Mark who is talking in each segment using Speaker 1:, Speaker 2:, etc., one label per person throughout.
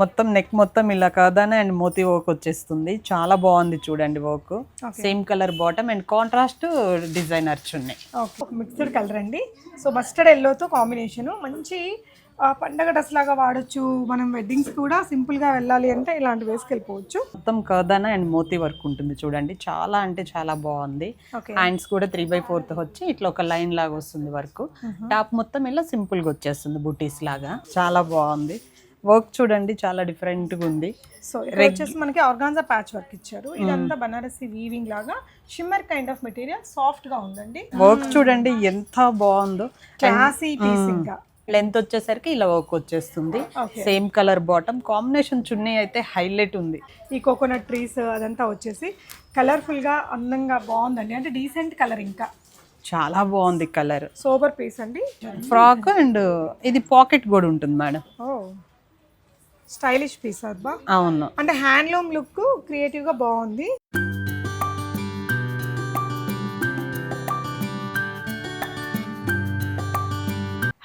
Speaker 1: మొత్తం నెక్ మొత్తం ఇలా కాదానే అండ్ మోతీ వర్క్ వచ్చేస్తుంది. చాలా బాగుంది చూడండి work same colour bottom and contrast designer chunni
Speaker 2: okay mixed colour అండి. సో మస్టర్డ్ ఎల్లోతో కాంబినేషన్ మంచి పండగ డ్రెస్ లాగా వాడొచ్చు. మనం వెడ్డింగ్స్ కూడా సింపుల్గా వెళ్ళాలి అంటే ఇలాంటి వేసుకెళ్ళిపోవచ్చు
Speaker 1: మొత్తం కర్దానా అండ్ మోతీ వర్క్ ఉంటుంది చూడండి. చాలా అంటే చాలా బాగుంది. హ్యాండ్స్ కూడా త్రీ బై ఫోర్త్ వచ్చి ఇట్లా ఒక లైన్ లాగా వస్తుంది వర్క్ టాప్ మొత్తం ఇలా సింపుల్గా వచ్చేస్తుంది బుటీస్ లాగా. చాలా బాగుంది. వర్క్ చూడండి చాలా డిఫరెంట్గా ఉంది.
Speaker 2: సో ఇక్కడ వచ్చేసి మనకి ఆర్గాన్జా ప్యాచ్ వర్క్ ఇచ్చారు. ఇదంతా బనారసి వీవింగ్ లాగా షిమ్మర్ కైండ్ ఆఫ్ మెటీరియల్ సాఫ్ట్గా ఉందండి.
Speaker 1: వర్క్ చూడండి ఎంత బాగుందో.
Speaker 2: క్లాసీ పీస్ ఇంకా
Speaker 1: లెంత్ వచ్చేసరికి ఇలా వర్క్ వచ్చేస్తుంది. సేమ్ కలర్ బాటమ్ కాంబినేషన్ చున్నీ అయితే హైలైట్ ఉంది.
Speaker 2: ఈ కోకోనట్ ట్రీస్ అదంతా వచ్చేసి కలర్ఫుల్గా అందంగా బాగుందండి. అంటే డీసెంట్ కలర్ ఇంకా.
Speaker 1: చాలా బాగుంది కలర్
Speaker 2: సోబర్ పీస్ అండి.
Speaker 1: ఫ్రాక్ అండ్ ఇది పాకెట్ కూడా ఉంటుంది మేడం
Speaker 2: స్టైలిష్ పీస్ అబ్బా.
Speaker 1: అవును.
Speaker 2: అంటే హ్యాండ్లూమ్ లుక్ క్రియేటివ్గా బాగుంది.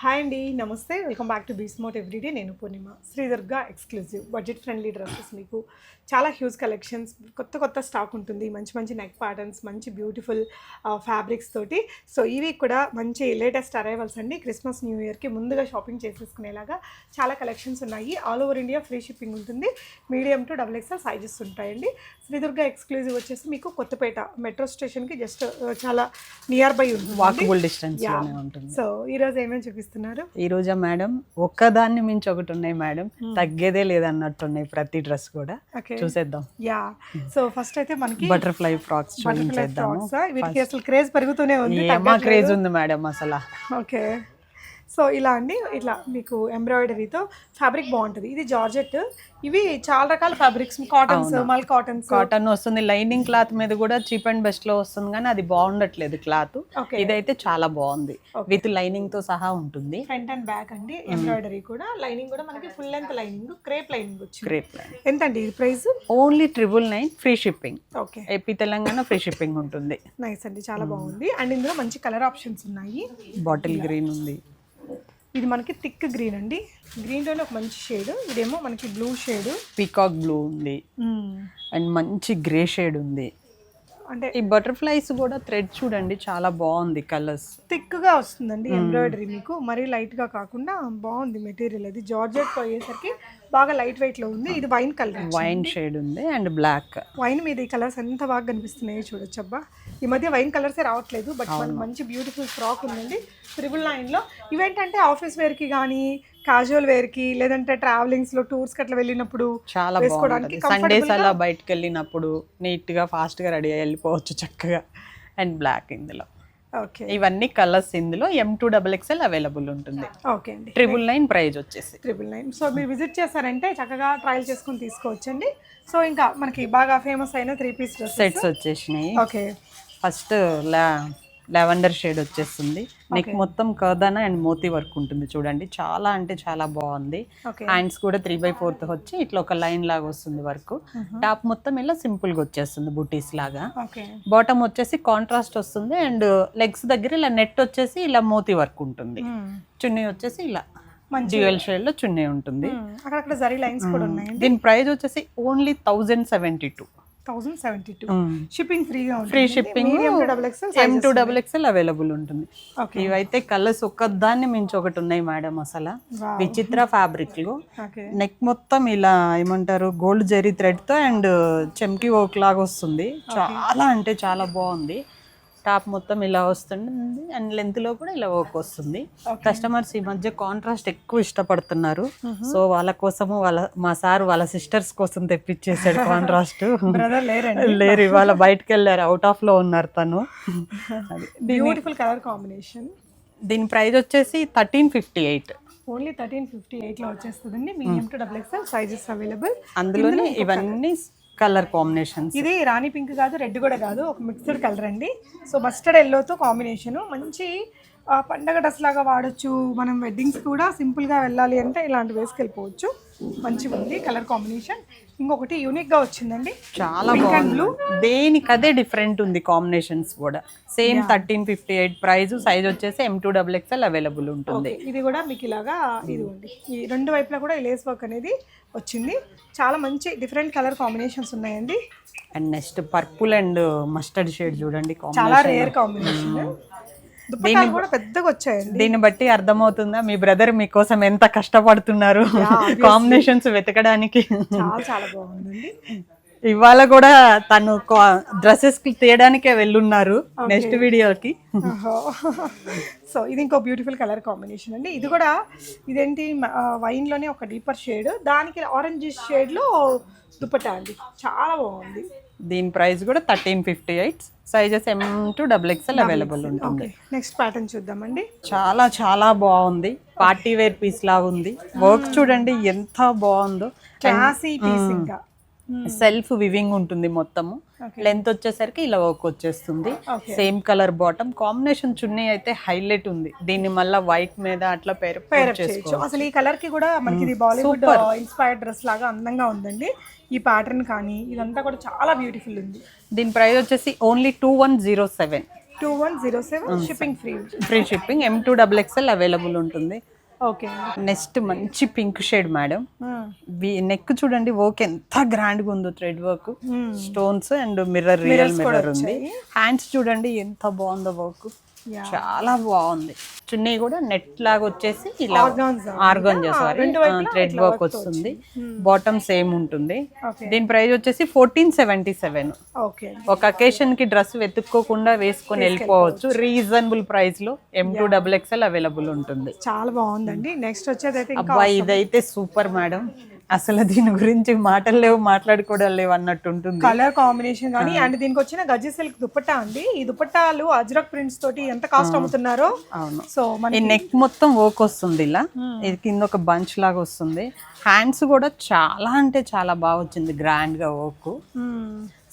Speaker 2: హాయ్ అండి నమస్తే. వెల్కమ్ బ్యాక్ టు బీస్మోట్ ఎవ్రీడే నేను Purnima. Sri Durga exclusive budget friendly dresses మీకు. చాలా హ్యూజ్ కలెక్షన్స్ కొత్త కొత్త స్టాక్ ఉంటుంది. మంచి మంచి నెక్ ప్యాటర్న్స్ మంచి బ్యూటిఫుల్ ఫ్యాబ్రిక్స్ తోటి. సో వీక్ కూడా మంచి లేటెస్ట్ అరైవల్స్ అండి. క్రిస్మస్ న్యూ ఇయర్కి ముందుగా షాపింగ్ చేసేసుకునేలాగా చాలా కలెక్షన్స్ ఉన్నాయి. All over India free shipping ఉంటుంది. Medium to double XL sizes ఉంటాయండి. శ్రీదుర్గా ఎక్స్క్లూజివ్ వచ్చేసి మీకు కొత్తపేట మెట్రో స్టేషన్కి జస్ట్ చాలా నియర్ బై ఉంటుంది. సో ఈ రోజు ఏమేమి చూపిస్తున్నారు
Speaker 1: ఈ రోజా మేడం ఒక్కదాన్ని మించి ఒకటి ఉన్నాయి మేడం. తగ్గేదే లేదన్నట్టున్నాయి ప్రతి డ్రెస్ కూడా. చూసేద్దాం.
Speaker 2: యా. సో ఫస్ట్ అయితే మనకి
Speaker 1: బటర్ఫ్లై ఫ్రాక్స్ చూపించేద్దాము.
Speaker 2: ఫ్రాక్స్? వీటికి అసలు క్రేజ్ పెరుగుతూనే ఉంది
Speaker 1: క్రేజ్ ఉంది మేడం అసలు.
Speaker 2: ఓకే. సో ఇలా అండి ఇట్లా మీకు ఎంబ్రాయిడరీతో ఫ్యాబ్రిక్ బాగుంటుంది. ఇది జార్జెట్. ఇవి చాలా రకాల ఫ్యాబ్రిక్స్ కాటన్స్ మల్ కాటన్స్.
Speaker 1: కాటన్ వస్తుంది. లైనింగ్ క్లాత్ మీద కూడా చీప్ అండ్ బెస్ట్లో వస్తుంది కానీ అది బాగుండట్లేదు క్లాత్. ఇదైతే చాలా బాగుంది. విత్ లైనింగ్తో సహా ఉంటుంది.
Speaker 2: ఫ్రంట్ అండ్ బ్యాక్ అండి ఎంబ్రాయిడరీ కూడా. లైనింగ్ కూడా మనకి full length lining crepe lining వచ్చింది.
Speaker 1: గ్రేప్
Speaker 2: ఎంత అండి ఈ price?
Speaker 1: Only triple nine free shipping.
Speaker 2: Okay.
Speaker 1: AP Telangana free shipping ఉంటుంది.
Speaker 2: నైస్ అండి చాలా బాగుంది. అండ్ ఇందులో మంచి కలర్ ఆప్షన్స్ ఉన్నాయి.
Speaker 1: బాటిల్ గ్రీన్ ఉంది.
Speaker 2: ఇది మనకి థిక్ గ్రీన్ అండి. గ్రీన్లోనే ఒక మంచి షేడ్ ఇదేమో మనకి బ్లూ షేడ్
Speaker 1: పీకాక్ బ్లూ ఉంది. అండ్ మంచి గ్రే షేడ్ ఉంది.
Speaker 2: అంటే
Speaker 1: ఈ బటర్ఫ్లైస్ కూడా థ్రెడ్ చూడండి చాలా బాగుంది కలర్స్
Speaker 2: థిక్గా వస్తుందండి ఎంబ్రాయిడరీ మీకు. మరీ లైట్గా కాకుండా బాగుంది మెటీరియల్ అది. జార్జెట్ పోయేసరికి బాగా లైట్ వెయిట్లో ఉంది. ఇది వైన్ కలర్
Speaker 1: వైన్ షేడ్ ఉంది అండ్ బ్లాక్
Speaker 2: వైన్ మీద ఈ కలర్స్ ఎంత బాగా కనిపిస్తున్నాయో చూడొచ్చు అబ్బా. ఈ మధ్య వైన్ కలర్సే రావట్లేదు బట్ మనకి మంచి బ్యూటిఫుల్ ఫ్రాక్ ఉందండి. త్రిబుల్ నైన్లో ఇవేంటంటే ఆఫీస్ వేర్కి కానీ క్యాజువల్ వేర్కి లేదంటే ట్రావెలింగ్స్లో టూర్స్కి అట్లా వెళ్ళినప్పుడు
Speaker 1: చాలా బాగుంటుంది. సండేస్ అలా బయటకు వెళ్ళినప్పుడు నీట్గా ఫాస్ట్గా రెడీ అయ్యి వెళ్ళిపోవచ్చు చక్కగా. అండ్ బ్లాక్ ఇందులో.
Speaker 2: ఓకే
Speaker 1: ఇవన్నీ కలర్స్ ఇందులో. M to double XL available ఉంటుంది.
Speaker 2: ఓకే అండి.
Speaker 1: ట్రిపుల్ నైన్ ప్రైజ్ వచ్చేసి.
Speaker 2: ట్రిపుల్ నైన్ సో మీరు విజిట్ చేశారంటే చక్కగా ట్రయల్ చేసుకుని తీసుకోవచ్చండి. సో ఇంకా మనకి బాగా ఫేమస్ అయిన త్రీ పీస్
Speaker 1: సెట్స్ వచ్చేసినాయి.
Speaker 2: ఓకే
Speaker 1: ఫస్ట్ లావెండర్ షేడ్ వచ్చేస్తుంది. నెక్ మొత్తం కర్దానా అండ్ మోతీ వర్క్ ఉంటుంది చూడండి. చాలా అంటే చాలా బాగుంది. హ్యాండ్స్ కూడా త్రీ బై ఫోర్త్ వచ్చి ఇట్లా ఒక లైన్ లాగా వస్తుంది వర్క్. టాప్ మొత్తం ఇలా సింపుల్గా వచ్చేస్తుంది బుటీస్ లాగా. బాటమ్ వచ్చేసి కాంట్రాస్ట్ వస్తుంది అండ్ లెగ్స్ దగ్గర ఇలా నెట్ వచ్చేసి ఇలా మోతీ వర్క్ ఉంటుంది. చున్నీ వచ్చేసి ఇలా డ్యూయల్ షేడ్లో చున్నీ ఉంటుంది. దీని ప్రైస్ వచ్చేసి only thousand seventy two.
Speaker 2: Thousand seventy two. Shipping ఫ్రీగా
Speaker 1: free shipping M to double XL available ఉంటుంది.
Speaker 2: ఓకే
Speaker 1: ఇవైతే కలర్స్ ఒక్కదాన్ని మించి ఒకటి ఉన్నాయి మేడం అసలు. విచిత్ర ఫ్యాబ్రిక్లో
Speaker 2: ఓకే
Speaker 1: నెక్ మొత్తం ఇలా ఏమంటారు గోల్డ్ జరీ థ్రెడ్తో అండ్ చెమ్కి వర్క్ లాగా వస్తుంది. చాలా అంటే చాలా బాగుంది. టాప్ మొత్తం ఇలా వస్తుంది అండ్ లెంత్లో కూడా ఇలా వర్క్ వస్తుంది. కస్టమర్స్ ఈ మధ్య కాంట్రాస్ట్ ఎక్కువ ఇష్టపడుతున్నారు. సో వాళ్ళ కోసము వాళ్ళ మా సార్ వాళ్ళ సిస్టర్స్ కోసం తెప్పించేసాడు కాంట్రాస్ట్ లేరు ఇవాళ బయటకు వెళ్ళారు అవుట్ ఆఫ్లో ఉన్నారు తను.
Speaker 2: బ్యూటిఫుల్ కలర్ కాంబినేషన్
Speaker 1: దీని ప్రైస్ వచ్చేసి thirteen fifty eight
Speaker 2: only thirteen fifty ఎయిట్లో వచ్చేస్తుందండి. Medium to double XL sizes available
Speaker 1: అందులోనే ఇవన్నీ కలర్ కాంబినేషన్
Speaker 2: ఇది రాణి పింక్ కాదు రెడ్ కూడా కాదు ఒక మిక్స్డ్ కలర్ అండి. సో మస్టర్డ్ ఎల్లోతో కాంబినేషన్. మంచి పండగ డ్రెస్ లాగా వాడచ్చు. మనం వెడ్డింగ్స్ కూడా సింపుల్గా వెళ్ళాలి అంటే ఇలాంటి వేసుకెళ్ళిపోవచ్చు మంచిగా ఉంది కలర్ కాంబినేషన్ ఇంకొకటి యూనిక్గా వచ్చిందండి.
Speaker 1: చాలా బాగుంది. దేనికి అదే డిఫరెంట్ ఉంది కాంబినేషన్స్ కూడా. Same thirteen fifty eight price size వచ్చేసి M to double XL available ఉంటుంది.
Speaker 2: ఇది కూడా మీకు ఇలాగా ఇదిగోండి ఈ రెండు వైపులా కూడా లేస్ వర్క్ అనేది వచ్చింది. చాలా మంచి డిఫరెంట్ కలర్ కాంబినేషన్స్ ఉన్నాయండి.
Speaker 1: And next purple and mustard shade చూడండి
Speaker 2: చాలా రేర్ కాంబినేషన్ దుప్పటాలు కూడా పెద్దగా వచ్చాయండి.
Speaker 1: దీన్ని బట్టి అర్థమవుతుందా? మీ బ్రదర్ మీకోసం ఎంత కష్టపడుతున్నారు? కాంబినేషన్స్ వెతకడానికి.
Speaker 2: చాలా చాలా బాగుందండి.
Speaker 1: ఇవాళ కూడా తను డ్రెస్సెస్ తీయడానికే వెళ్ళున్నారు నెక్స్ట్ వీడియోకి.
Speaker 2: సో ఇది ఇంకో బ్యూటిఫుల్ కలర్ కాంబినేషన్ అండి. ఇది కూడా ఇదేంటి వైన్లోనే ఒక డీపర్ షేడ్ దానికి ఆరెంజ్ షేడ్లో దుపట్టా అండి. చాలా బాగుంది.
Speaker 1: దీని ప్రైస్ కూడా thirteen fifty eight. Sizes M to double XL available ఉంటుంది.
Speaker 2: నెక్స్ట్ ప్యాటర్న్ చూద్దామండి.
Speaker 1: చాలా చాలా బాగుంది. పార్టీ వేర్ పీస్ లాగా ఉంది వర్క్ చూడండి ఎంత బాగుందో.
Speaker 2: క్లాసీ పీస్ ఇంకా.
Speaker 1: సెల్ఫ్ వివింగ్ ఉంటుంది మొత్తము. లెంత్ వచ్చేసరికి ఇలా వర్క్ వచ్చేస్తుంది. Same colour bottom. కాంబినేషన్ చున్నీ అయితే హైలైట్ ఉంది. దీన్ని మళ్ళీ వైట్ మీద అట్లా పేరు
Speaker 2: అసలు ఈ కలర్కి కూడా మనకి బాలీవుడ్ ఇన్స్పైర్డ్ డ్రెస్ లాగా అందంగా ఉందండి. ఈ ప్యాటర్న్ కానీ ఇదంతా కూడా చాలా బ్యూటిఫుల్ ఉంది.
Speaker 1: దీని ప్రైస్ వచ్చేసి only two one zero seven
Speaker 2: two one zero seven shipping free
Speaker 1: free shipping M to double XL available ఉంటుంది.
Speaker 2: ఓకే.
Speaker 1: నెక్స్ట్ మంచి పింక్ షేడ్ మేడం. నెక్ చూడండి వర్క్ ఎంత గ్రాండ్గా ఉందో thread work. Stones and mirror real mirror ఉంది. Hands చూడండి ఎంత బాగుందో వర్క్. చాలా బాగుంది. చున్నీ కూడా నెట్ లాగా వచ్చేసి ఇలా
Speaker 2: Organza.
Speaker 1: ఆర్గంజా సారీ
Speaker 2: రెండు వైపులా
Speaker 1: థ్రెడ్ వర్క్ వస్తుంది. బాటమ్ సేమ్ ఉంటుంది.
Speaker 2: Okay.
Speaker 1: దీని ప్రైస్ వచ్చేసి ఫోర్టీన్ సెవెంటీ సెవెన్ ఒక అకేషన్కి డ్రెస్ వెతుక్కోకుండా వేసుకొని వెళ్ళిపోవచ్చు. రీజనబుల్ ప్రైస్లో M to double XL available ఉంటుంది.
Speaker 2: చాలా బాగుందండి. నెక్స్ట్ వచ్చేది అయితే ఇంకా
Speaker 1: అబ్బా ఇదైతే సూపర్ మేడం అసలు దీని గురించి మాటలు లేవు మాట్లాడుకోవడం లేవు అన్నట్టు ఉంటుంది.
Speaker 2: కలర్ కాంబినేషన్ కానీ అండ్ దీనికి వచ్చిన గజ్జి సిల్క్ దుపట్టా అండి. ఈ దుపట్టాలు అజ్రక్ ప్రింట్స్ తోటి ఎంత కాస్ట్ అమ్ముతున్నారో.
Speaker 1: అవును.
Speaker 2: సో మన
Speaker 1: నెక్ మొత్తం వర్క్ వస్తుంది ఇలా. ఇది కింద ఒక బంచ్ లాగా వస్తుంది. హ్యాండ్స్ కూడా చాలా అంటే చాలా బాగా వచ్చింది గ్రాండ్గా వర్క్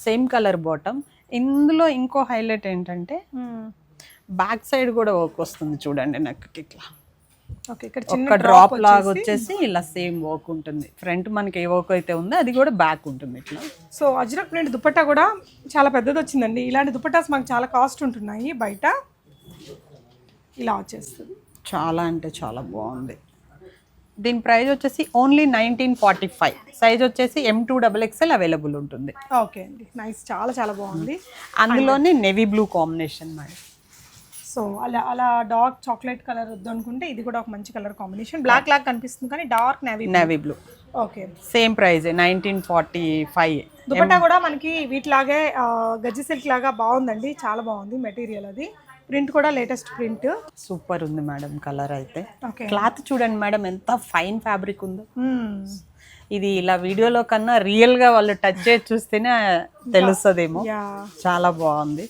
Speaker 1: సేమ్ కలర్ బాటమ్ ఇందులో ఇంకో హైలైట్ ఏంటంటే బ్యాక్ సైడ్ కూడా వర్క్ వస్తుంది చూడండి నెక్ ఇట్లా. ఒక డ్రాప్ లాగా వచ్చేసి ఇలా సేమ్ వర్క్ ఉంటుంది. ఫ్రంట్ మనకి ఏ వర్క్ అయితే ఉందో అది కూడా బ్యాక్ ఉంటుంది ఇట్లా.
Speaker 2: సో అజ్రక్ ప్రింట్ దుపట్టా కూడా చాలా పెద్దది వచ్చిందండి. ఇలాంటి దుపట్టాస్ మనకు చాలా కాస్ట్ ఉంటున్నాయి. బయట ఇలా వచ్చేస్తుంది.
Speaker 1: చాలా అంటే చాలా బాగుంది. దీని ప్రైస్ వచ్చేసి only nineteen forty five. Size వచ్చేసి M to double XL available ఉంటుంది.
Speaker 2: ఓకే అండి. నైస్ చాలా చాలా బాగుంది.
Speaker 1: అందులోనే navy blue combination madam
Speaker 2: so అలా అలా డార్క్ చాక్లెట్ కలర్ వద్దు అనుకుంటే ఇది కూడా ఒక మంచి కలర్ కాంబినేషన్ బ్లాక్ లాగా కనిపిస్తుంది కానీ dark navy
Speaker 1: navy blue
Speaker 2: okay
Speaker 1: same price nineteen forty five
Speaker 2: dupatta కూడా మనకి వీటిలాగే గజ్జి సిల్క్ లాగా బాగుందండి. చాలా బాగుంది మెటీరియల్ అది. ప్రింట్ కూడా లేటెస్ట్ ప్రింట్
Speaker 1: సూపర్ ఉంది మేడం కలర్ అయితే. క్లాత్ చూడండి మేడం ఎంత ఫైన్ ఫ్యాబ్రిక్ ఉందో. ఇది ఇలా వీడియోలో కన్నా రియల్గా వాళ్ళు టచ్ చేసి చూస్తేనే తెలుస్తుందేమో. చాలా బాగుంది.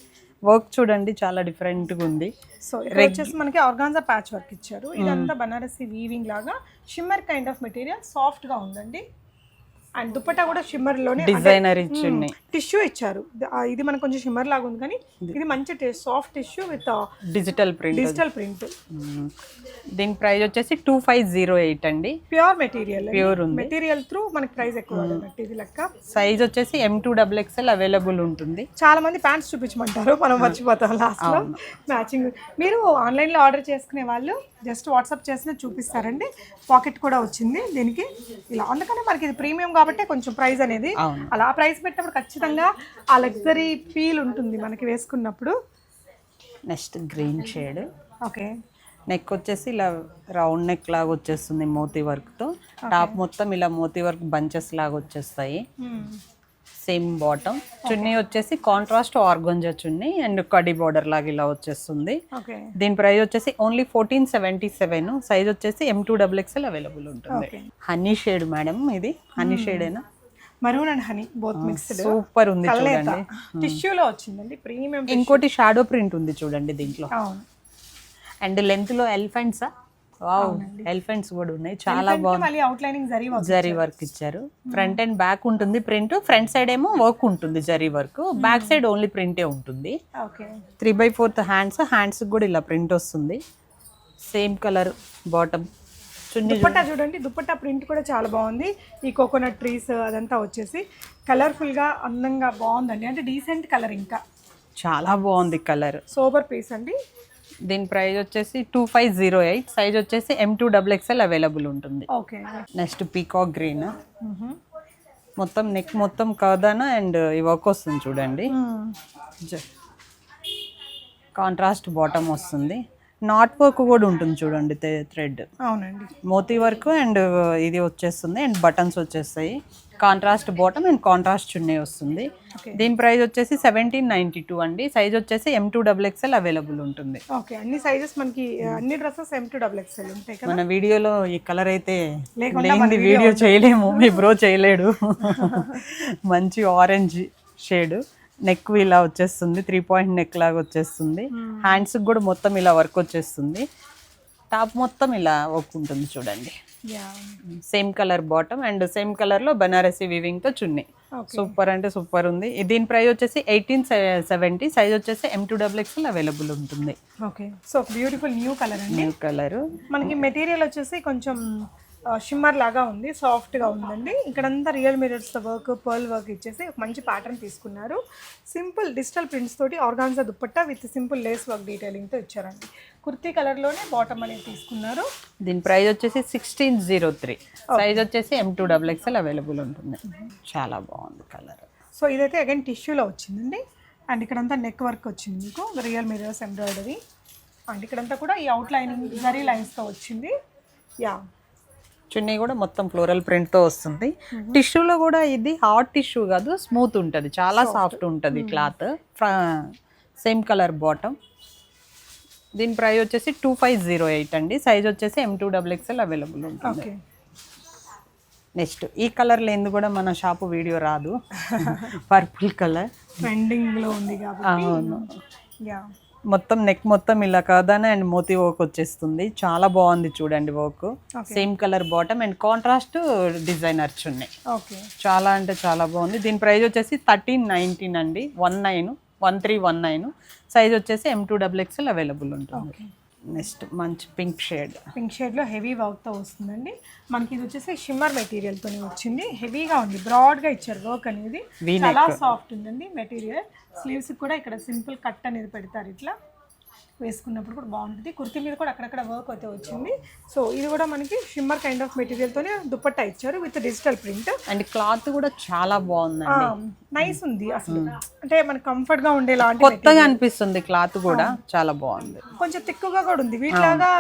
Speaker 1: వర్క్ చూడండి చాలా డిఫరెంట్గా ఉంది.
Speaker 2: సో ఇక్కడ వచ్చేసి మనకి ఆర్గాన్జా ప్యాచ్ వర్క్ ఇచ్చారు. ఇదంతా బనారసి వీవింగ్ లాగా షిమ్మర్ కైండ్ ఆఫ్ మెటీరియల్ సాఫ్ట్గా ఉందండి. అండ్ దుపట్టా కూడా షిమ్మర్లోనే
Speaker 1: డిజైనర్ ఇచ్చింది.
Speaker 2: టిష్యూ ఇచ్చారు. ఇది మనకు కొంచెం షిమ్మర్ లాగా ఉంది కానీ ఇది. మంచి soft tissue with
Speaker 1: digital print
Speaker 2: digital print
Speaker 1: దీని ప్రైస్ వచ్చేసి టూ ఫైవ్ జీరో ఎయిట్ అండి.
Speaker 2: ప్యూర్ మెటీరియల్
Speaker 1: ప్యూర్ ఉంది.
Speaker 2: మెటీరియల్ త్రూ మనకి ప్రైస్ ఎక్కువ ఇది లెక్క.
Speaker 1: సైజ్ వచ్చేసి M to double XL available ఉంటుంది.
Speaker 2: చాలా మంది ప్యాంట్స్ చూపించమంటారు. మనం మర్చిపోతాం లాస్ట్లో. మ్యాచింగ్ మీరు ఆన్లైన్లో ఆర్డర్ చేసుకునే వాళ్ళు జస్ట్ వాట్సాప్ చేసిన చూపిస్తారండి. పాకెట్ కూడా వచ్చింది దీనికి. ఇలా అందుకనే మనకి ఇది ప్రీమియం కాబట్టి కొంచెం ప్రైస్ అనేది. అలా ప్రైస్ పెట్టినప్పుడు ఖచ్చితంగా ఆ లగ్జరీ ఫీల్ ఉంటుంది మనకి వేసుకున్నప్పుడు.
Speaker 1: Next green shade.
Speaker 2: Okay.
Speaker 1: Neck వచ్చేసి ఇలా రౌండ్ నెక్ లాగా వచ్చేస్తుంది మోతీ వర్క్తో టాప్ మొత్తం ఇలా మోతీ వర్క్ బంచెస్ లాగా వచ్చేస్తాయి. Same bottom. చున్నీ వచ్చేసి కాంట్రాస్ట్ ఆర్గంజా చున్నీ అండ్ కడి బార్డర్ లాగా ఇలా వచ్చేస్తుంది. దీని ప్రైస్ వచ్చేసి only fourteen seventy seven size వచ్చేసి M to double XL available ఉంటుంది. హనీ షేడ్ మేడం ఇది? Honey షేడేనా
Speaker 2: maroon and honey both mixed
Speaker 1: super ఉంది చూడండి.
Speaker 2: టిష్యూలో వచ్చిందండి ప్రీమియం
Speaker 1: ఇంకోటి షాడో ప్రింట్ ఉంది చూడండి దీంట్లో. అండ్ లెంత్లో ఎలిఫెంట్సా వావ్ ఎలిఫెంట్స్ కూడా ఉన్నాయి. చాలా బాగుంది.
Speaker 2: Outlining zari work
Speaker 1: zari work ఇచ్చారు. ఫ్రంట్ అండ్ బ్యాక్ ఉంటుంది ప్రింట్ ఫ్రంట్ సైడ్ ఏమో వర్క్ ఉంటుంది zari work back side only ప్రింటే ఉంటుంది.
Speaker 2: Okay
Speaker 1: three by fourth hands hands కూడా ఇలా ప్రింట్ వస్తుంది. సేమ్ కలర్ బాటమ్
Speaker 2: దుప్పట్టా చూడండి దుప్పట్టా ప్రింట్ కూడా చాలా బాగుంది. ఈ కోకోనట్ ట్రీస్ అదంతా వచ్చేసి కలర్ఫుల్గా అందంగా బాగుందండి. అంటే డీసెంట్ కలర్ ఇంకా.
Speaker 1: చాలా బాగుంది కలర్
Speaker 2: సోబర్ పీస్ అండి.
Speaker 1: దీని ప్రైస్ వచ్చేసి two five zero eight size వచ్చేసి M to double XL available ఉంటుంది.
Speaker 2: ఓకే.
Speaker 1: Next peacock green. మొత్తం నెక్ మొత్తం కదానా అండ్ ఈ వర్క్ వస్తుంది చూడండి. కాంట్రాస్ట్ బాటమ్ వస్తుంది. నాట్ వర్క్ కూడా ఉంటుంది చూడండి థ్రెడ్
Speaker 2: అవునండి.
Speaker 1: మోతీ వర్క్ అండ్ ఇది వచ్చేస్తుంది అండ్ బటన్స్ వచ్చేస్తాయి. కాంట్రాస్ట్ బాటమ్ అండ్ కాంట్రాస్ట్ చున్నీ వస్తుంది. దీని ప్రైస్ వచ్చేసి సెవెంటీన్ నైంటీ టూ అండి. సైజ్ వచ్చేసి M to double XL available ఉంటుంది.
Speaker 2: ఓకే అన్ని సైజెస్ మనకి అన్ని dresses M to double XL ఉంటాయి
Speaker 1: మన వీడియోలో ఈ కలర్ అయితే వీడియో చేయలేము. మీ బ్రో చేయలేడు. మంచి ఆరెంజ్ షేడ్ నెక్ ఇలా వచ్చేస్తుంది. త్రీ పాయింట్ నెక్ లాగా వచ్చేస్తుంది. హ్యాండ్స్ కూడా మొత్తం ఇలా వర్క్ వచ్చేస్తుంది. టాప్ మొత్తం ఇలా వర్క్ ఉంటుంది చూడండి. Same colour bottom and same కలర్లో బనారసి వీవింగ్తో చున్నీ. సూపర్ అంటే సూపర్ ఉంది. దీని ప్రైస్ వచ్చేసి ఎయిటీన్ సెవెంటీ సైజ్ వచ్చేసి M to double XL available ఉంటుంది.
Speaker 2: Okay so beautiful new colour అండి.
Speaker 1: న్యూ కలర్
Speaker 2: మనకి మెటీరియల్ వచ్చేసి కొంచెం షిమ్మర్ లాగా ఉంది సాఫ్ట్గా ఉందండి. ఇక్కడంతా real mirrors work pearl work ఇచ్చేసి ఒక మంచి ప్యాటర్న్ తీసుకున్నారు. సింపుల్ డిజిటల్ ప్రింట్స్ తోటి organza dupatta with simple lace work డీటెయిలింగ్తో ఇచ్చారండి. కుర్తీ కలర్లోనే బాటమ్ అనేది తీసుకున్నారు.
Speaker 1: దీని ప్రైస్ వచ్చేసి సిక్స్టీన్ జీరో త్రీ సైజ్ వచ్చేసి M to double XL available ఉంటుంది. చాలా బాగుంది కలర్
Speaker 2: సో ఇదైతే అగైన్ టిష్యూలో వచ్చిందండి. అండ్ ఇక్కడంతా నెక్ వర్క్ వచ్చింది మీకు రియల్ మిరర్స్ ఎంబ్రాయిడరీ అండ్ ఇక్కడంతా కూడా ఈ అవుట్ లైనింగ్ జరీ లైన్స్తో వచ్చింది. యా
Speaker 1: చున్నీ కూడా మొత్తం ఫ్లోరల్ ప్రింట్తో వస్తుంది. టిష్యూలో కూడా ఇది హాట్ టిష్యూ కాదు స్మూత్ ఉంటుంది. చాలా సాఫ్ట్ ఉంటుంది క్లాత్. Same colour bottom. దీని ప్రైస్ వచ్చేసి టూ ఫైవ్ జీరో ఎయిట్ అండి. సైజ్ వచ్చేసి M to double XL available ఉంటుంది.
Speaker 2: ఓకే.
Speaker 1: నెక్స్ట్ ఈ కలర్ లేనిది కూడా మన షాపు వీడియో రాదు. Purple colour.
Speaker 2: ట్రెండింగ్లో ఉంది కాబట్టి.
Speaker 1: అవును.
Speaker 2: యా
Speaker 1: మొత్తం నెక్ మొత్తం ఇలా కాదానే అండ్ మోతీ వర్క్ వచ్చేస్తుంది. చాలా బాగుంది చూడండి work same colour bottom and contrast designer chunni
Speaker 2: okay
Speaker 1: చాలా అంటే చాలా బాగుంది. దీని ప్రైస్ వచ్చేసి థర్టీన్ నైన్టీన్ అండి one nine one three one nine size వచ్చేసి M to double XL available ఉంటుంది. నెక్స్ట్ మంచి పింక్ షేడ్.
Speaker 2: పింక్ షేడ్లో హెవీ వర్క్తో వస్తుందండి. మనకి ఇది వచ్చేసి షిమ్మర్ మెటీరియల్తోనే వచ్చింది. హెవీగా ఉంది. బ్రాడ్గా ఇచ్చారు వర్క్ అనేది. చాలా సాఫ్ట్ ఉందండి మెటీరియల్. స్లీవ్స్ కూడా ఇక్కడ సింపుల్ కట్ అనేది పెడతారు ఇట్లా. వేసుకున్నప్పుడు కూడా బాగుంటుంది. కుర్తీ మీద కూడా అక్కడక్కడ వర్క్ అయితే వచ్చింది. సో ఇది కూడా మనకి షిమ్మర్ కైండ్ ఆఫ్ మెటీరియల్తోనే దుపట్టా ఇచ్చారు with digital print
Speaker 1: and cloth కూడా చాలా బాగుందండి.
Speaker 2: నైస్ ఉంది అసలు. అంటే మనకి comfort గా ఉండేలాంటి
Speaker 1: కొత్తగా అనిపిస్తుంది క్లాత్ కూడా. చాలా బాగుంది.
Speaker 2: కొంచెం తిక్కుగా కూడా ఉంది. వీటిలాగా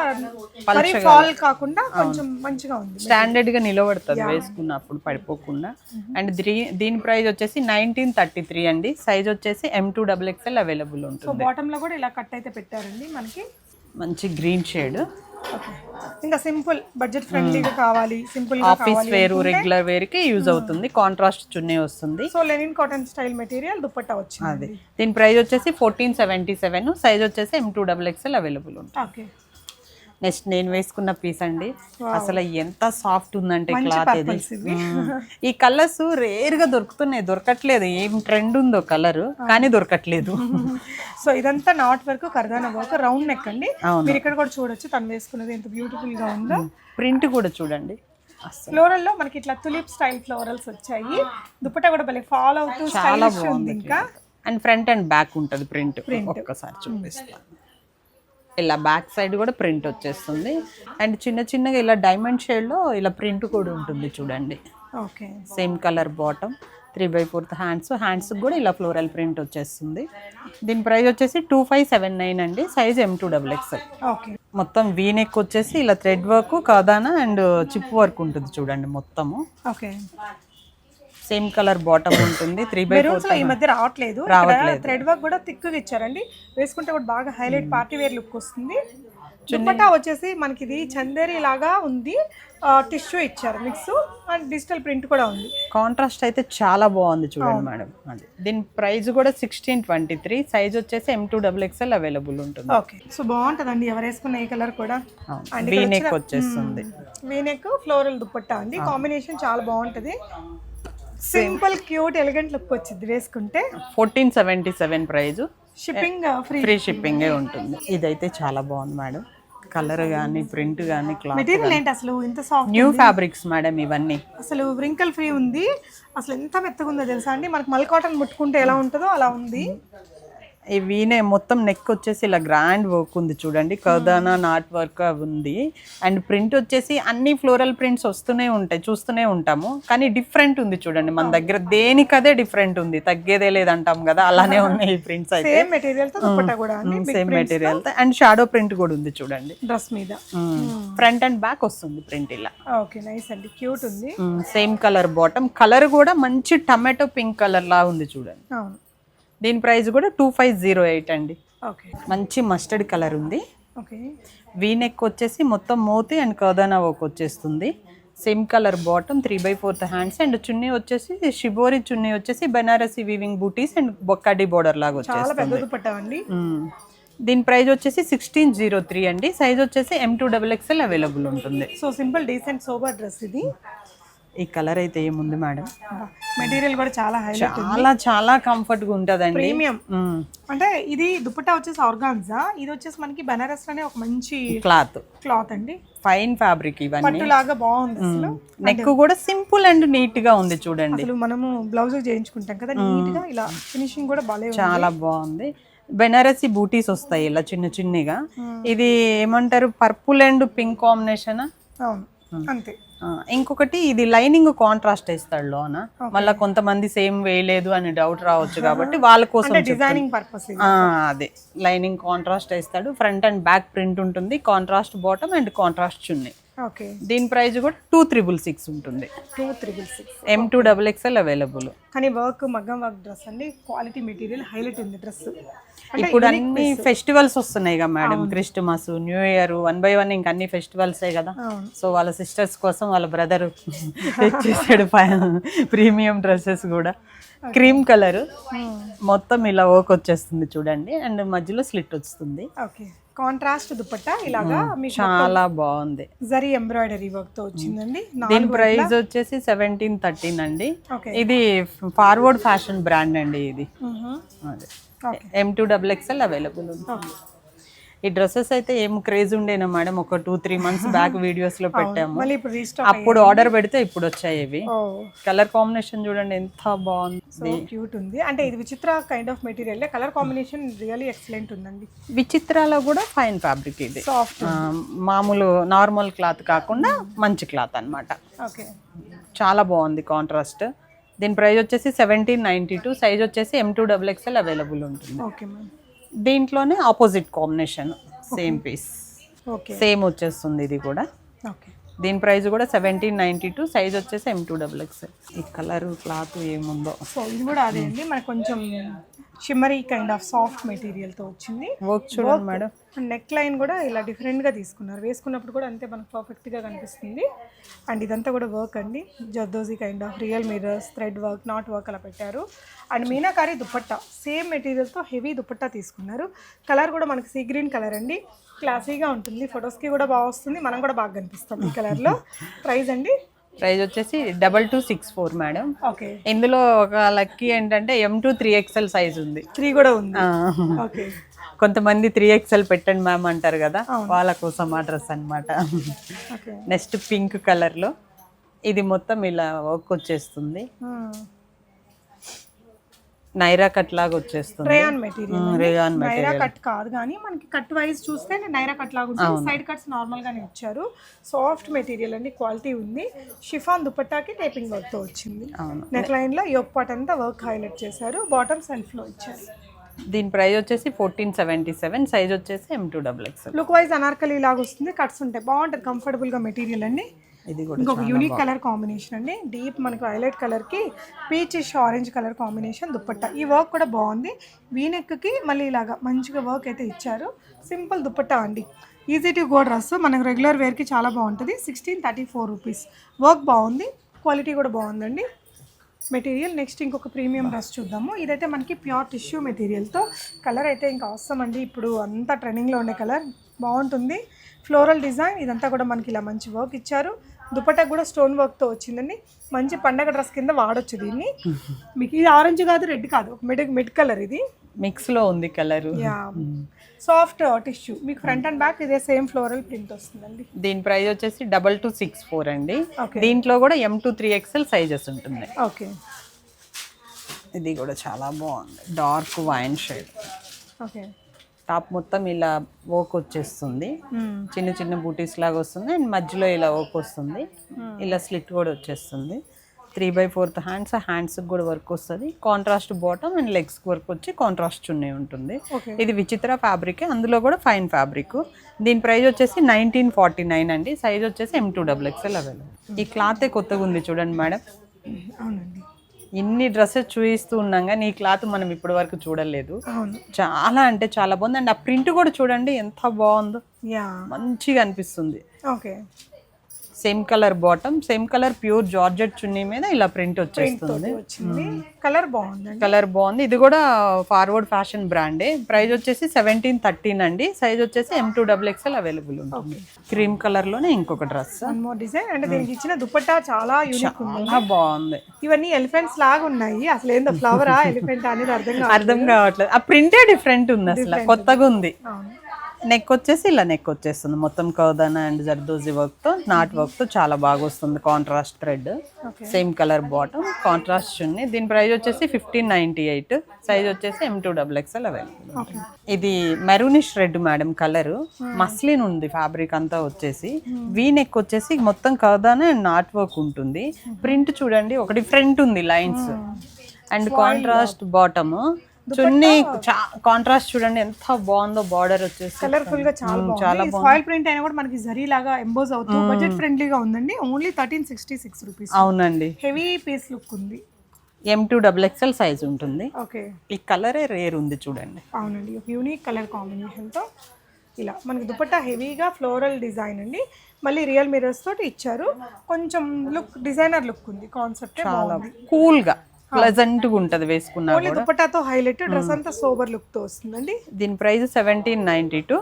Speaker 2: మరీ ఫాల్ కాకుండా కొంచెం మంచిగా ఉంది
Speaker 1: స్టాండర్డ్గా నిలబడుతుంది వేసుకున్నప్పుడు పడిపోకుండా. అండ్ దీని ప్రైస్ వచ్చేసి నైన్టీన్ థర్టీ త్రీ అండి. సైజ్ వచ్చేసి M to double XL available
Speaker 2: so
Speaker 1: ఉంటుంది.
Speaker 2: బాటమ్లో కూడా ఇలా కట్ అయితే పెట్టారండి మనకి.
Speaker 1: మంచి గ్రీన్ షేడ్.
Speaker 2: ఇంకా సింపుల్ బడ్జెట్ ఫ్రెండ్లీగా కావాలి సింపుల్గా
Speaker 1: ఆఫీస్ వేర్ రెగ్యులర్ వేర్కి యూజ్ అవుతుంది. కాంట్రాస్ట్ చున్నీ వస్తుంది.
Speaker 2: So linen cotton style material dupatta వచ్చింది.
Speaker 1: దీని ప్రైస్ వచ్చేసి ఫోర్టీన్ సెవెంటీ సెవెన్ సైజ్ వచ్చేసి M to double XL available ఉంటుంది
Speaker 2: ఓకే.
Speaker 1: నెక్స్ట్ నేను వేసుకున్న పీస్ అండి. అసలు ఎంత సాఫ్ట్ ఉందంటే క్లాత్ ఇది. ఈ కలర్స్ రేర్గా దొరుకుతున్నాయి దొరకట్లేదు. ఏం ట్రెండ్ ఉందో కలర్ కానీ దొరకట్లేదు.
Speaker 2: సో ఇదంతా నాట్ వర్క్ కర్దాన వర్క్ రౌండ్ నెక్ అండి. మీరు ఇక్కడ కూడా చూడొచ్చు తను వేసుకున్నది ఎంత బ్యూటిఫుల్గా ఉందో.
Speaker 1: ప్రింట్ కూడా చూడండి.
Speaker 2: ఫ్లోరల్లో మనకి ఇట్లా తులిప్ స్టైల్ ఫ్లోరల్స్ వచ్చాయి. దుపట్టా కూడా భలే ఫాలో అవుతూ
Speaker 1: చాలా బాగుంది
Speaker 2: ఇంకా.
Speaker 1: అండ్ ఫ్రంట్ అండ్ బ్యాక్ ఉంటుంది ప్రింట్ ఒక్కసారి చూపిస్తాను ఇలా బ్యాక్ సైడ్ కూడా ప్రింట్ వచ్చేస్తుంది. అండ్ చిన్న చిన్నగా ఇలా డైమండ్ షేడ్లో ఇలా ప్రింట్ కూడా ఉంటుంది చూడండి.
Speaker 2: Okay.
Speaker 1: Same colour bottom three by fourth hands. Hands కూడా ఇలా ఫ్లోరల్ ప్రింట్ వచ్చేస్తుంది. దీని ప్రైస్ వచ్చేసి టూ ఫైవ్ సెవెన్ నైన్ అండి. Size M two double XL
Speaker 2: okay.
Speaker 1: మొత్తం వీ నెక్ వచ్చేసి ఇలా థ్రెడ్ వర్క్ కాదానా అండ్ చిప్ వర్క్ ఉంటుంది చూడండి మొత్తము.
Speaker 2: ఓకే.
Speaker 1: సేమ్ కలర్ బాటమ్ ఉంటుంది త్రీ బై
Speaker 2: లో ఈ మధ్య రావట్లేదు. థ్రెడ్ వర్క్ కూడా థిక్గా ఇచ్చారండి. వేసుకుంటే కూడా బాగా హైలైట్ పార్టీ వేర్ లుక్ వస్తుంది. దుపట్టా వచ్చేసి మనకి ఇది చందేరి లాగా ఉంది. టిష్యూ ఇచ్చారు మిక్స్ అండ్ డిజిటల్ ప్రింట్ కూడా ఉంది.
Speaker 1: కాంట్రాస్ట్ అయితే చాలా బాగుంది చూడండి మేడం. అది. దీని ప్రైస్ కూడా సిక్స్టీన్ ట్వంటీ త్రీ సైజ్ వచ్చేసి M two double XL available ఉంటుంది.
Speaker 2: ఓకే. సో బాగుంటుందండి ఎవరు వేసుకున్న ఏ కలర్ కూడా. అండ్
Speaker 1: వీ నెక్ వచ్చేస్తుంది.
Speaker 2: వీనెక్ ఫ్లోరల్ దుపట్టా అండి. కాంబినేషన్ చాలా బాగుంటది. సింపుల్ క్యూట్ ఎలిగెంట్ లుక్ వచ్చింది. వేసుకుంటే
Speaker 1: fourteen seventy seven price
Speaker 2: shipping free
Speaker 1: free షిప్పింగే ఉంటుంది. ఇదైతే చాలా బాగుంది మేడం. కలర్ కానీ ప్రింట్ కానీ క్లాత్
Speaker 2: మెటీరియల్ ఏంటి అసలు? ఎంత సాఫ్ట్
Speaker 1: న్యూ ఫ్యాబ్రిక్స్ మేడం ఇవన్నీ.
Speaker 2: అసలు వ్రింకల్ ఫ్రీ ఉంది. అసలు ఎంత మెత్తగా ఉందో తెలుసా అండి? మనకి మల్ కాటన్ ముట్టుకుంటే ఎలా ఉంటుందో అలా ఉంది.
Speaker 1: వీనే మొత్తం నెక్ వచ్చేసి ఇలా గ్రాండ్ వర్క్ ఉంది చూడండి. కర్దానా నాట్ వర్క్ ఉంది. అండ్ ప్రింట్ వచ్చేసి అన్ని ఫ్లోరల్ ప్రింట్స్ వస్తూనే ఉంటాయి చూస్తూనే ఉంటాము. కానీ డిఫరెంట్ ఉంది చూడండి. మన దగ్గర దేనికదే డిఫరెంట్ ఉంది. తగ్గేదే లేదంటాం కదా అలానే ఉన్నాయి ఈ ప్రింట్స్ అయితే.
Speaker 2: Same material
Speaker 1: same material and. Shadow print కూడా ఉంది చూడండి.
Speaker 2: డ్రెస్ మీద.
Speaker 1: ఫ్రంట్ అండ్ బ్యాక్ వస్తుంది ప్రింట్ ఇలా.
Speaker 2: ఓకే నైస్ అండి. క్యూట్ ఉంది.
Speaker 1: సేమ్ కలర్ బాటమ్ కలర్ కూడా మంచి టమాటో పింక్ కలర్ లా ఉంది చూడండి.
Speaker 2: అవును.
Speaker 1: దీని ప్రైస్ కూడా టూ ఫైవ్ జీరో ఎయిట్ అండి.
Speaker 2: ఓకే.
Speaker 1: మంచి మస్టర్డ్ కలర్ ఉంది.
Speaker 2: ఓకే.
Speaker 1: వీ నెక్ వచ్చేసి మొత్తం మోతి అండ్ కర్దానా వర్క్ వచ్చేస్తుంది. Same colour bottom three by fourth hands and chunni వచ్చేసి షిబోరి చున్నీ వచ్చేసి బెనారసి వీవింగ్ బూటీస్ అండ్ బొక్కడి బోర్డర్ లాగా వచ్చేస్తుంది. దీని ప్రైస్ వచ్చేసి సిక్స్టీన్ జీరో త్రీ అండి. సైజ్ వచ్చేసి M two double XL available ఉంటుంది.
Speaker 2: So simple decent sober dress ఇది.
Speaker 1: ఈ కలర్ అయితే ఏముంది మేడం?
Speaker 2: మెటీరియల్ కూడా చాలా హైలైట్
Speaker 1: చాలా చాలా కంఫర్ట్గా ఉంటుందండి.
Speaker 2: ప్రీమియం. అంటే ఇది దుపట్టా వచ్చేసి ఆర్గాన్జా ఇది వచ్చేసి మనకి బనారస్లోనే ఒక మంచి
Speaker 1: క్లాత్.
Speaker 2: క్లాత్ అండి.
Speaker 1: ఫైన్ ఫ్యాబ్రిక్ ఇవన్నీ.
Speaker 2: లాగా బాగుంది అసలు.
Speaker 1: నెక్ కూడా సింపుల్ అండ్ నీట్గా ఉంది చూడండి.
Speaker 2: అసలు మనము బ్లౌజ్ చేయించుకుంటాం కదా నీట్గా ఇలా ఫినిషింగ్ కూడా బాగా
Speaker 1: చాలా బాగుంది. బెనారసి బూటీస్ వస్తాయి ఇలా చిన్న చిన్నగా. ఇది ఏమంటారు? పర్పుల్ అండ్ పింక్ కాంబినేషన్
Speaker 2: అవును. అంతే.
Speaker 1: ఇంకొకటి ఇది లైనింగ్ కాంట్రాస్ట్ ఇస్తాడు లోన. మళ్ళీ కొంతమంది సేమ్ వేయలేదు అని డౌట్ రావచ్చు కాబట్టి వాళ్ళ కోసం.
Speaker 2: డిజైనింగ్ పర్పస్
Speaker 1: అదే. లైనింగ్ కాంట్రాస్ట్ ఇస్తాడు ఫ్రంట్ అండ్ బ్యాక్ ప్రింట్ ఉంటుంది. Contrast bottom and contrast chunni.
Speaker 2: Okay.
Speaker 1: దీని ప్రైస్ కూడా టూ త్రిబుల్ సిక్స్ ఉంటుంది.
Speaker 2: Two triple six.
Speaker 1: M two double XL available
Speaker 2: కానీ వర్క్ మగ్గం వర్క్ డ్రెస్ అండి. క్వాలిటీ మెటీరియల్ హైలైట్ ఉంది డ్రెస్.
Speaker 1: ఇప్పుడు అన్ని ఫెస్టివల్స్ వస్తున్నాయి కదా madam. Christmas new year one by one ఇంక అన్ని ఫెస్టివల్సే కదా. సో వాళ్ళ సిస్టర్స్ కోసం వాళ్ళ బ్రదర్ తెచ్చేసాడు ప్రీమియం డ్రెస్సెస్ కూడా. క్రీమ్ కలర్ మొత్తం ఇలా వర్క్ వచ్చేస్తుంది చూడండి. అండ్ మధ్యలో స్లిట్ వస్తుంది.
Speaker 2: ఓకే. కాంట్రాస్ట్ దుపట్టా ఇలాగా మీకు
Speaker 1: చాలా బాగుంది.
Speaker 2: జరీ ఎంబ్రాయిడరీ వర్క్తో వచ్చిందండి.
Speaker 1: దీని ప్రైస్ వచ్చేసి సెవెంటీన్ థర్టీన్ అండి. ఇది ఫార్వర్డ్ ఫ్యాషన్ బ్రాండ్ అండి ఇది. M two double XL available ఉంది. ఈ డ్రెస్సెస్ అయితే ఏం క్రేజ్ ఉండేనా మేడం ఒక టూ త్రీ మంత్స్ బ్యాక్ వీడియోస్లో పెట్టాము.
Speaker 2: మళ్ళీ ఇప్పుడు రీస్టాక్
Speaker 1: అప్పుడు ఆర్డర్ పెడితే ఇప్పుడు వచ్చాయి ఇవి. కలర్ కాంబినేషన్ చూడండి ఎంత బాగుంది.
Speaker 2: క్యూట్ ఉంది. అంటే ఇది Vichitra kind of material colour combination really excellent ఉందండి.
Speaker 1: విచిత్రాలో కూడా ఫైన్ ఫ్యాబ్రిక్ ఇది. మామూలు నార్మల్ క్లాత్ కాకుండా మంచి క్లాత్ అన్నమాట.
Speaker 2: ఓకే
Speaker 1: చాలా బాగుంది కాంట్రాస్ట్ దీని ప్రైస్ వచ్చేసి సెవెంటీన్ నైంటీ టూ సైజ్ వచ్చేసి M two double XL available ఉంటుంది.
Speaker 2: ఓకే మ్యామ్
Speaker 1: దీంట్లోనే opposite combination same piece
Speaker 2: okay
Speaker 1: same వచ్చేస్తుంది ఇది కూడా.
Speaker 2: ఓకే
Speaker 1: దీని ప్రైస్ కూడా సెవెంటీన్ నైంటీ టూ సైజ్ వచ్చేసి ఎం టూ డబుల్ ఎక్స్ఎల్ ఈ కలర్ క్లాత్ ఏముందో.
Speaker 2: సో ఇది కూడా అదే అండి మనకు కొంచెం షిమ్మరీ కైండ్ ఆఫ్ సాఫ్ట్ మెటీరియల్తో వచ్చింది.
Speaker 1: వర్క్ చూడండి మేడం
Speaker 2: నెక్ లైన్ కూడా ఇలా డిఫరెంట్గా తీసుకున్నారు. వేసుకున్నప్పుడు కూడా అంతే మనకు పర్ఫెక్ట్గా కనిపిస్తుంది. అండ్ ఇదంతా కూడా వర్క్ అండి. Zardozi kind of real mirrors thread work knot work అలా పెట్టారు. అండ్ మీనాకారి దుపట్టా సేమ్ మెటీరియల్తో హెవీ దుపట్టా తీసుకున్నారు. కలర్ కూడా మనకి సీ గ్రీన్ కలర్ అండి. క్లాసీగా ఉంటుంది. ఫొటోస్కి కూడా బాగా వస్తుంది. మనం కూడా బాగా కనిపిస్తాం ఈ కలర్లో ప్రైస్ అండి
Speaker 1: ప్రైస్ వచ్చేసి double two six four madam.
Speaker 2: Okay.
Speaker 1: ఇందులో ఒక లక్కీ ఏంటంటే M two three XL size ఉంది.
Speaker 2: త్రీ కూడా ఉంది. ఓకే.
Speaker 1: కొంతమంది త్రీ ఎక్స్ఎల్ పెట్టండి మ్యామ్ అంటారు కదా వాళ్ళ కోసం ఆ డ్రెస్ అనమాట నెక్స్ట్ పింక్ కలర్లో ఇది మొత్తం ఇలా వర్క్ వచ్చేస్తుంది. నైరా కట్ లాగా వచ్చేస్తుంది.
Speaker 2: Rayon material
Speaker 1: rayon
Speaker 2: Naira cut కాదు కానీ మనకి కట్ వైజ్ చూస్తే నైరా కట్ లాగా ఉంటుంది. సైడ్ కట్స్ నార్మల్ గానే ఇచ్చారు. సాఫ్ట్ మెటీరియల్ అండి. క్వాలిటీ ఉంది. షిఫాన్ దుపట్టాకి టేపింగ్ వర్క్తో వచ్చింది.
Speaker 1: అవును.
Speaker 2: నెక్ లైన్లో యోక్ పాట్ అంతా వర్క్ హైలైట్ చేశారు. బాటమ్ సెల్ఫ్లో ఇచ్చారు.
Speaker 1: దీని ప్రైస్ వచ్చేసి ఫోర్టీన్ సెవెంటీ సెవెన్ సైజ్ వచ్చేసి M two double XL
Speaker 2: look wise Anarkali లాగా వస్తుంది. కట్స్ ఉంటాయి. బాగుంటుంది. కంఫర్టబుల్గా మెటీరియల్ అండి.
Speaker 1: ఇది కూడా
Speaker 2: ఇంకొక యూనిక్ కలర్ కాంబినేషన్ అండి. డీప్ మనకు హైలైట్ కలర్కి peachish orange colour combination dupatta ఈ వర్క్ కూడా బాగుంది. వీనెక్కి మళ్ళీ ఇలాగా మంచిగా వర్క్ అయితే ఇచ్చారు. సింపుల్ దుపట్టా అండి. ఈజీ టు గో డ్రెస్ మనకు రెగ్యులర్ వేర్కి చాలా బాగుంటుంది. Sixteen thirty four rupees work బాగుంది. క్వాలిటీ కూడా బాగుందండి. మెటీరియల్ నెక్స్ట్ ఇంకొక ప్రీమియం డ్రెస్ చూద్దాము. ఇదైతే మనకి ప్యూర్ టిష్యూ మెటీరియల్తో కలర్ అయితే ఇంకా అవసరం అండి. ఇప్పుడు అంతా ట్రెండింగ్లో ఉండే కలర్ బాగుంటుంది. ఫ్లోరల్ డిజైన్ ఇదంతా కూడా మనకి ఇలా మంచి వర్క్ ఇచ్చారు. దుపట్టా కూడా స్టోన్ వర్క్తో వచ్చిందండి. మంచి పండగ డ్రెస్ కింద వాడొచ్చు దీన్ని. మీకు ఇది ఆరెంజ్ కాదు రెడ్ కాదు. మిడ్ మిడ్ కలర్ ఇది.
Speaker 1: మిక్స్లో ఉంది కలర్.
Speaker 2: యా. Soft tissue. మీకు ఫ్రంట్ అండ్ బ్యాక్ ఇదే సేమ్ ఫ్లోరల్ ప్రింట్ వస్తుందండి.
Speaker 1: దీని ప్రైస్ వచ్చేసి డబల్ టూ సిక్స్ ఫోర్ అండి. దీంట్లో కూడా M two three XL sizes ఉంటుంది
Speaker 2: ఓకే.
Speaker 1: ఇది కూడా చాలా బాగుంది. Dark wine shade.
Speaker 2: Okay.
Speaker 1: Top మొత్తం ఇలా ఓక్ వచ్చేస్తుంది. చిన్న చిన్న బూటీస్ లాగా వస్తుంది. అండ్ మధ్యలో ఇలా ఓక్ వస్తుంది. ఇలా స్లిట్ కూడా వచ్చేస్తుంది. Three by fourth hands hands కూడా వర్క్ వస్తుంది. Contrast bottom and legs work వచ్చి కాంట్రాస్ట్ చున్నీ ఉంటుంది. ఇది విచిత్ర ఫ్యాబ్రిక్. అందులో కూడా ఫైన్ ఫ్యాబ్రిక్. దీని ప్రైస్ వచ్చేసి నైన్టీన్ ఫార్టీ నైన్ అండి. సైజ్ వచ్చేసి M two double XL available ఈ క్లాతే కొత్తగా ఉంది చూడండి మేడం.
Speaker 2: అవునండి.
Speaker 1: ఇన్ని డ్రెస్సెస్ చూపిస్తూ ఉన్నాం కానీ ఈ క్లాత్ మనం ఇప్పటి వరకు చూడలేదు. చాలా అంటే చాలా బాగుంది. అండ్ ఆ ప్రింట్ కూడా చూడండి ఎంత బాగుందో.
Speaker 2: యా.
Speaker 1: మంచిగా అనిపిస్తుంది.
Speaker 2: Okay.
Speaker 1: Same colour bottom same colour pure georgette chunni మీద ఇలా ప్రింట్ వచ్చేస్తుంది.
Speaker 2: కలర్ బాగుందండి.
Speaker 1: కలర్ బాగుంది. ఇది కూడా ఫార్వర్డ్ ఫ్యాషన్ బ్రాండే ప్రైస్ వచ్చేసి సెవెంటీన్ థర్టీన్ అండి. సైజ్ వచ్చేసి M two double XL available ఉంటుంది. క్రీమ్ కలర్లోనే ఇంకొక డ్రెస్
Speaker 2: డిజైన్ అంటే దీనికి ఇచ్చిన దుపట్టా చాలా యూనిక్
Speaker 1: చాలా బాగుంది.
Speaker 2: ఇవన్నీ ఎలిఫెంట్స్ లాగా ఉన్నాయి. అసలు ఏందో ఫ్లవరా ఎలిఫెంట్ అనేది అర్థం
Speaker 1: అర్థం కావట్లేదు. ఆ ప్రింటే డిఫరెంట్ ఉంది అసలు. కొత్తగా ఉంది. నెక్ వచ్చేసి ఇలా నెక్ వచ్చేస్తుంది మొత్తం కౌదానా అండ్ జర్దోజీ వర్క్తో నాట్ వర్క్తో చాలా బాగా వస్తుంది contrast thread. Same colour bottom contrast chunni. దీని ప్రైస్ వచ్చేసి ఫిఫ్టీన్ నైన్టీ ఎయిట్. సైజ్ వచ్చేసి M two double XL available ఇది maroonish red madam colour. Muslin ఉంది ఫ్యాబ్రిక్ అంతా వచ్చేసి. వీ నెక్ వచ్చేసి మొత్తం కౌదానా అండ్ నాట్ వర్క్ ఉంటుంది. ప్రింట్ చూడండి ఒక డిఫరెంట్ ఉంది lines. And contrast bottom. Chunni contrast చూడండి ఎంత బాగుందో బార్డర్ వచ్చేసి.
Speaker 2: కలర్ఫుల్గా చాలా బాగుంది. ఫాయిల్ ప్రింట్ అయినా కూడా మనకి జరీ లాగా ఎంబోజ్ అవుతూ బడ్జెట్ ఫ్రెండ్లీగా ఉందండి. Only thirteen sixty six rupees
Speaker 1: అవునండి.
Speaker 2: హెవీ పీస్ లుక్ ఉంది.
Speaker 1: M two double XL size ఉంటుంది.
Speaker 2: ఓకే.
Speaker 1: ఈ కలరే రేర్ ఉంది చూడండి.
Speaker 2: అవునండి. యూనిక్ కలర్ కాంబినేషన్తో ఇలా. మనకి దుపట్టా హెవీగా ఫ్లోరల్ డిజైన్ అండి. మళ్ళీ రియల్ మిరర్స్ తోటి ఇచ్చారు. కొంచెం లుక్ డిజైనర్ లుక్ ఉంది. కాన్సెప్ట్
Speaker 1: చాలా కూల్గా. ప్లెజెంట్గా ఉంటది వేసుకున్నా
Speaker 2: ఓన్లీ దుపట్టాతో హైలైట్ డ్రెస్ అంతా సోబర్ లుక్తో వస్తుందండి.
Speaker 1: దీని price seventeen ninety two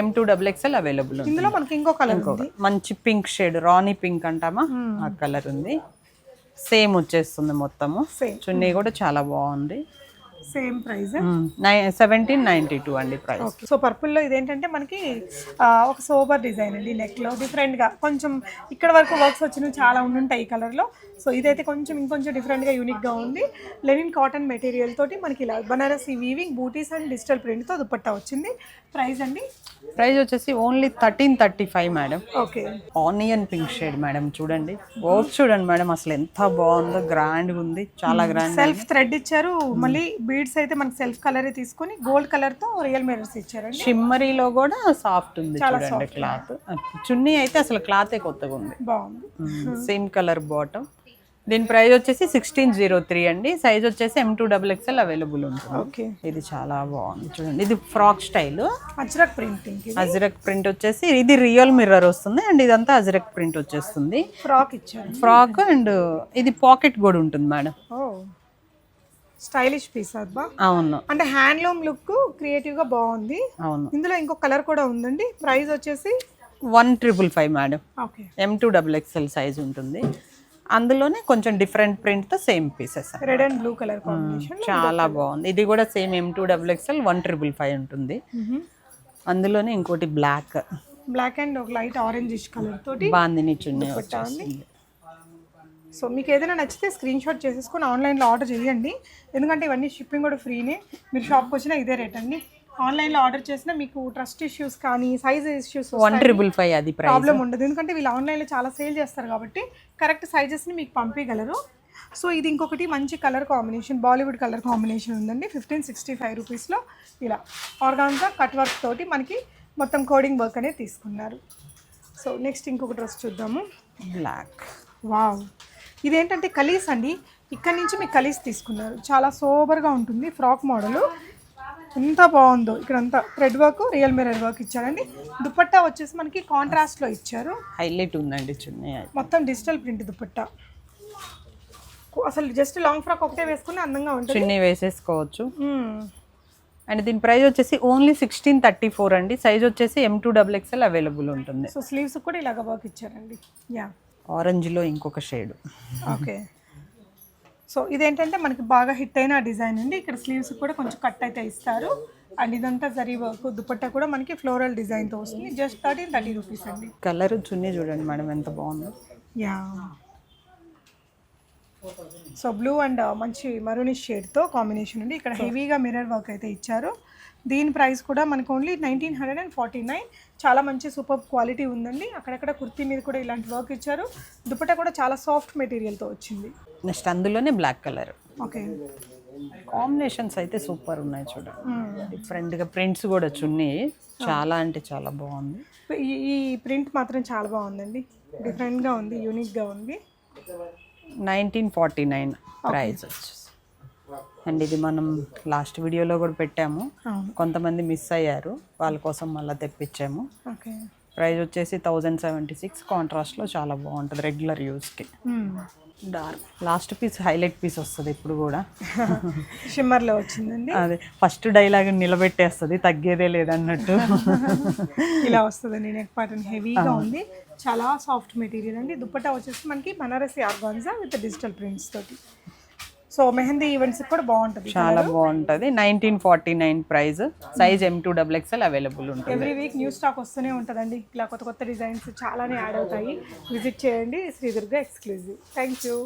Speaker 1: M two double XL available ఉంది
Speaker 2: ఇందులో మనకి ఇంకో కలర్ ఉంది.
Speaker 1: మంచి పింక్ షేడ్ రాణి పింక్ అంటామా? ఆ కలర్ ఉంది. సేమ్ వచ్చేస్తుంది మొత్తము. చున్నీ కూడా చాలా బాగుంది.
Speaker 2: Same price
Speaker 1: seventeen ninety two అండి ప్రైస్
Speaker 2: సో పర్పుల్లో ఇదేంటంటే మనకి ఒక సోబర్ డిజైన్ అండి నెక్లో డిఫరెంట్గా కొంచెం ఇక్కడ వరకు వర్క్స్ వచ్చినవి చాలా ఉండుంటాయి ఈ కలర్లో సో ఇదైతే కొంచెం ఇంకొంచెం డిఫరెంట్గా యూనిక్గా ఉంది. లెనిన్ కాటన్ మెటీరియల్ తోటి మనకి ఇలా బనారసి వీవింగ్ బూటీస్ అండ్ డిజిటల్ ప్రింట్తో దుపట్టా వచ్చింది. ప్రైస్ అండి?
Speaker 1: ప్రైస్ వచ్చేసి only thirteen thirty five madam
Speaker 2: okay
Speaker 1: onion pink shade madam చూడండి. వర్క్ చూడండి మేడం అసలు ఎంత బాగుందో గ్రాండ్ ఉంది. చాలా గ్రాండ్
Speaker 2: సెల్ఫ్ థ్రెడ్ ఇచ్చారు మళ్ళీ బీడ్స్ అయితే మనకి సెల్ఫ్ కలరే తీసుకొని గోల్డ్ కలర్తో రియల్ మిరర్స్ ఇచ్చారండి.
Speaker 1: షిమ్మరీలో కూడా సాఫ్ట్ ఉంది చూడండి క్లాత్. చున్నీ అయితే అసలు క్లాతే కొత్తగా ఉంది.
Speaker 2: బాగుంది.
Speaker 1: Same colour bottom. దీని ప్రైస్ వచ్చేసి సిక్స్టీన్ జీరో త్రీ అండి. సైజ్ వచ్చేసి M two double XL available ఉంటుంది.
Speaker 2: ఓకే.
Speaker 1: ఇది చాలా బాగుంది చూడండి. ఇది frock style.
Speaker 2: Ajrak printing
Speaker 1: Ajrak print వచ్చేసి ఇది రియల్ మిర్రర్ వస్తుంది అండ్ ఇదంతా అజరక్ ప్రింట్ వచ్చేస్తుంది.
Speaker 2: ఫ్రాక్ ఇచ్చారు.
Speaker 1: ఫ్రాక్ అండ్ ఇది పాకెట్ కూడా ఉంటుంది మేడం.
Speaker 2: స్టైలిష్ పీస్ అబ్బా
Speaker 1: అవును.
Speaker 2: అంటే హ్యాండ్లూమ్ లుక్ క్రియేటివ్గా బాగుంది.
Speaker 1: అవును.
Speaker 2: ఇందులో ఇంకో కలర్ కూడా ఉందండి. ప్రైస్ వచ్చేసి
Speaker 1: one triple five madam.
Speaker 2: Okay.
Speaker 1: M two double XL size ఉంటుంది. అందులోనే కొంచెం different ప్రింట్తో same pieces
Speaker 2: red and blue colour combination
Speaker 1: చాలా బాగుంది. ఇది కూడా same M two double XL one triple five ఉంటుంది. అందులోనే ఇంకోటి బ్లాక్
Speaker 2: బ్లాక్ అండ్ ఒక లైట్ ఆరెంజ్ కలర్ తోటి
Speaker 1: బాందిని చున్నీ
Speaker 2: సో మీకు ఏదైనా నచ్చితే స్క్రీన్ షాట్ చేసేసుకొని ఆన్లైన్లో ఆర్డర్ చేయండి. ఎందుకంటే ఇవన్నీ షిప్పింగ్ కూడా ఫ్రీనే మీరు షాప్కి వచ్చినా ఇదే రేట్ అండి. ఆన్లైన్లో ఆర్డర్ చేసినా మీకు ట్రస్ట్ ఇష్యూస్ కానీ size issues
Speaker 1: one triple five అది
Speaker 2: ప్రాబ్లం ఉండదు. ఎందుకంటే వీళ్ళు ఆన్లైన్లో చాలా సేల్ చేస్తారు కాబట్టి కరెక్ట్ సైజెస్ని మీకు పంపించగలరు సో ఇది ఇంకొకటి మంచి colour combination Bollywood colour combination ఉందండి. ఫిఫ్టీన్ సిక్స్టీ ఫైవ్ రూపీస్లో ఇలా ఆర్గాన్జా కట్ వర్క్ తోటి మనకి మొత్తం కోడింగ్ వర్క్ అనేది తీసుకున్నారు. సో నెక్స్ట్ ఇంకొక డ్రెస్ చూద్దాము.
Speaker 1: బ్లాక్
Speaker 2: వావ్ ఇదేంటంటే కలీస్ అండి. ఇక్కడ నుంచి మీకు కలీస్ తీసుకున్నారు. చాలా సోబర్గా ఉంటుంది ఫ్రాక్ మోడల్. ఎంత బాగుందో. ఇక్కడ అంతా thread work real mirror work ఇచ్చారండి దుపట్టా వచ్చేసి మనకి కాంట్రాస్ట్లో ఇచ్చారు.
Speaker 1: హైలైట్ ఉందండి చున్నీ.
Speaker 2: మొత్తం డిజిటల్ ప్రింట్ దుపట్టా. అసలు జస్ట్ లాంగ్ ఫ్రాక్ ఒకటే వేసుకుని అందంగా ఉంటుంది.
Speaker 1: చున్నీ వేసేసుకోవచ్చు. అండ్ దీని ప్రైస్ వచ్చేసి ఓన్లీ సిక్స్టీన్ థర్టీ ఫోర్ అండి. సైజ్ వచ్చేసి M two double XL available ఉంటుంది.
Speaker 2: సో స్లీవ్స్ కూడా ఇలాగ వర్క్ ఇచ్చారండి. యా.
Speaker 1: ఆరెంజ్లో ఇంకొక షేడ్.
Speaker 2: ఓకే. సో ఇదేంటంటే మనకి బాగా హిట్ అయిన డిజైన్ అండి. ఇక్కడ స్లీవ్స్ కూడా కొంచెం కట్ అయితే ఇస్తారు. అండ్ ఇదంతా జరీ వర్క్ దుపట్టా కూడా మనకి ఫ్లోరల్ డిజైన్తో వస్తుంది. జస్ట్ థర్టీన్ థర్టీ రూపీస్ అండి.
Speaker 1: కలర్ చున్నీ చూడండి మేడం ఎంత బాగుందో.
Speaker 2: యా. సో బ్లూ అండ్ మంచి మరూనిష్ షేడ్తో కాంబినేషన్ ఉంది. ఇక్కడ హెవీగా మిర్రర్ వర్క్ అయితే ఇచ్చారు. దీని ప్రైస్ కూడా మనకు only nineteen hundred and forty nine. చాలా మంచి సూపర్ క్వాలిటీ ఉందండి. అక్కడక్కడ కుర్తీ మీద కూడా ఇలాంటి వర్క్ ఇచ్చారు. దుపట్టా కూడా చాలా సాఫ్ట్ మెటీరియల్తో వచ్చింది.
Speaker 1: నెక్స్ట్ అందులోనే బ్లాక్ కలర్
Speaker 2: ఓకే
Speaker 1: కాంబినేషన్స్ అయితే సూపర్ ఉన్నాయి చూడండి డిఫరెంట్గా ప్రింట్స్ కూడా చున్నీ చాలా అంటే చాలా బాగుంది.
Speaker 2: ఈ ఈ ప్రింట్ మాత్రం చాలా బాగుందండి. డిఫరెంట్గా ఉంది యూనిక్గా ఉంది.
Speaker 1: నైన్టీన్ ఫార్టీ నైన్ ప్రైస్ వచ్చేసి. అండ్ ఇది మనం లాస్ట్ వీడియోలో కూడా పెట్టాము. కొంతమంది మిస్ అయ్యారు. వాళ్ళ కోసం మళ్ళీ తెప్పించాము.
Speaker 2: ఓకే.
Speaker 1: ప్రైస్ వచ్చేసి థౌజండ్ సెవెంటీ సిక్స్ కాంట్రాస్ట్లో చాలా బాగుంటుంది regular యూస్కి dark. Last piece highlight piece వస్తుంది ఇప్పుడు కూడా.
Speaker 2: షిమ్మర్లో వచ్చిందండి.
Speaker 1: అదే ఫస్ట్ డైలాగ్ నిలబెట్టేస్తుంది తగ్గేదే లేదన్నట్టు.
Speaker 2: ఇలా వస్తుందండి నెక్ పాటర్న్ హెవీగా ఉంది. చాలా సాఫ్ట్ మెటీరియల్ అండి. దుప్పట్టా వచ్చేసి మనకి Banarasi organza with digital prints తోటి. సో మెహందీ ఈవెంట్స్ కూడా బాగుంటుంది
Speaker 1: చాలా బాగుంటుంది. Nineteen forty nine price. Size M two double XL available ఉంటుంది.
Speaker 2: ఎవ్రీ వీక్ న్యూ స్టాక్ వస్తూనే ఉంటుందండి. ఇలా కొత్త కొత్త డిజైన్స్ చాలానే యాడ్ అవుతాయి. విజిట్ చేయండి. Sri Durga exclusive thank you